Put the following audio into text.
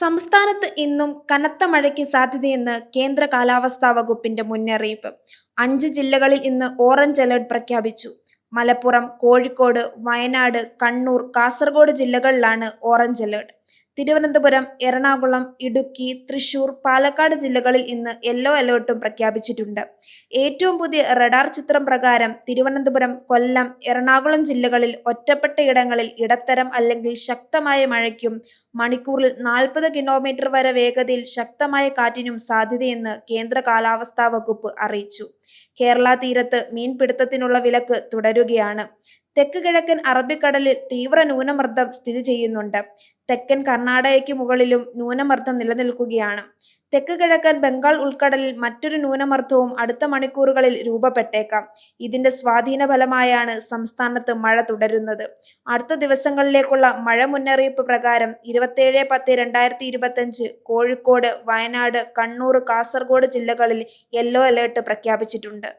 സംസ്ഥാനത്ത് ഇന്നും കനത്ത മഴയ്ക്ക് സാധ്യതയെന്ന് കേന്ദ്ര കാലാവസ്ഥാ വകുപ്പിന്റെ മുന്നറിയിപ്പ്. അഞ്ച് ജില്ലകളിൽ ഇന്ന് ഓറഞ്ച് അലേർട്ട് പ്രഖ്യാപിച്ചു. മലപ്പുറം കോഴിക്കോട് വയനാട് കണ്ണൂർ കാസർഗോഡ് ജില്ലകളിലാണ് ഓറഞ്ച് അലർട്ട്. തിരുവനന്തപുരം എറണാകുളം ഇടുക്കി തൃശൂർ പാലക്കാട് ജില്ലകളിൽ ഇന്ന് യെല്ലോ അലേർട്ടും പ്രഖ്യാപിച്ചിട്ടുണ്ട്. ഏറ്റവും പുതിയ റഡാർ ചിത്രം പ്രകാരം തിരുവനന്തപുരം കൊല്ലം എറണാകുളം ജില്ലകളിൽ ഒറ്റപ്പെട്ട ഇടങ്ങളിൽ ഇടത്തരം അല്ലെങ്കിൽ ശക്തമായ മഴയ്ക്കും മണിക്കൂറിൽ നാൽപ്പത് കിലോമീറ്റർ വരെ വേഗതയിൽ ശക്തമായ കാറ്റിനും സാധ്യതയെന്ന് കേന്ദ്ര കാലാവസ്ഥാ വകുപ്പ് അറിയിച്ചു. കേരള തീരത്ത് മീൻപിടുത്തത്തിനുള്ള വിലക്ക് തുടരുകയാണ്. തെക്ക് കിഴക്കൻ അറബിക്കടലിൽ തീവ്ര ന്യൂനമർദ്ദം സ്ഥിതി ചെയ്യുന്നുണ്ട്. തെക്കൻ കർണാടകയ്ക്ക് മുകളിലും ന്യൂനമർദ്ദം നിലനിൽക്കുകയാണ്. തെക്ക് കിഴക്കൻ ബംഗാൾ ഉൾക്കടലിൽ മറ്റൊരു ന്യൂനമർദ്ദവും അടുത്ത മണിക്കൂറുകളിൽ രൂപപ്പെട്ടേക്കാം. ഇതിന്റെ സ്വാധീന ഫലമായാണ് സംസ്ഥാനത്ത് മഴ തുടരുന്നത്. അടുത്ത ദിവസങ്ങളിലേക്കുള്ള മഴ മുന്നറിയിപ്പ് പ്രകാരം ഇരുപത്തേഴ് പത്ത് രണ്ടായിരത്തി ഇരുപത്തഞ്ച് കോഴിക്കോട് വയനാട് കണ്ണൂർ കാസർഗോഡ് ജില്ലകളിൽ യെല്ലോ അലേർട്ട് പ്രഖ്യാപിച്ചിട്ടുണ്ട്.